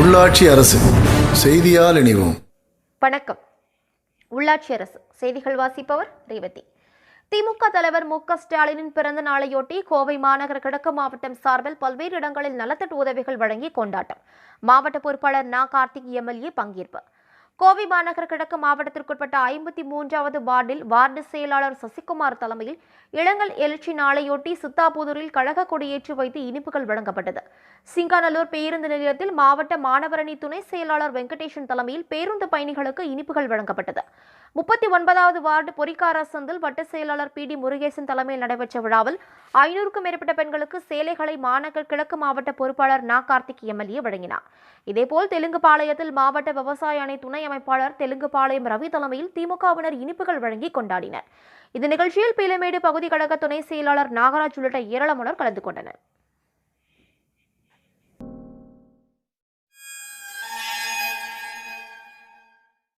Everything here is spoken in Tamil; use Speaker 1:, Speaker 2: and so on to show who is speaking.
Speaker 1: உள்ளாட்சி அரசு செய்தியால் இணைவோம்.
Speaker 2: வணக்கம். உள்ளாட்சி அரசு செய்திகள் வாசிப்பவர் ரேவதி. திமுக தலைவர் மு க ஸ்டாலினின் பிறந்த நாளையொட்டி கோவை மாநகர கிழக்கு மாவட்டம் சார்பில் பல்வேறு இடங்களில் நலத்திட்ட உதவிகள் வழங்கி கொண்டாட்டம். மாவட்ட பொறுப்பாளர் நா. கார்த்திக் எம்எல்ஏ பங்கேற்பு. கோவை மாநகர கிழக்கு மாவட்டத்திற்குட்பட்ட ஐம்பத்தி மூன்றாவது வார்டில் வார்டு செயலாளர் சசிகுமார் தலைமையில் இளங்கல் எழுச்சி நாளையொட்டி சித்தாபுதூரில் கழக கொடியேற்றி வைத்து இனிப்புகள் வழங்கப்பட்டது. சிங்காநல்லூர் பேருந்து நிலையத்தில் மாவட்ட மாணவரணி துணை செயலாளர் வெங்கடேஷன் தலைமையில் பேருந்து பயணிகளுக்கு இனிப்புகள் வழங்கப்பட்டது. முப்பத்தி ஒன்பதாவது வார்டு பொறிக்காரா சந்தில் வட்ட செயலாளர் பி டி முருகேசன் தலைமையில் நடைபெற்ற விழாவில் ஐநூறுக்கும் மேற்பட்ட பெண்களுக்கு சேலைகளை மாநகர் கிழக்கு மாவட்ட பொறுப்பாளர் நா. கார்த்திக் எம்எல்ஏ வழங்கினார். இதேபோல் தெலுங்கு பாளையத்தில் மாவட்ட விவசாய அணை துணை அமைப்பாளர் தெலுங்குபாளையம் ரவி தலைமையில் திமுகவினர் இனிப்புகள் வழங்கி கொண்டாடினர். இந்த நிகழ்ச்சியில் பீலமேடு பகுதி கழக துணை செயலாளர் நாகராஜ் உள்ளிட்ட ஏராளமானோர் கலந்து கொண்டனர்.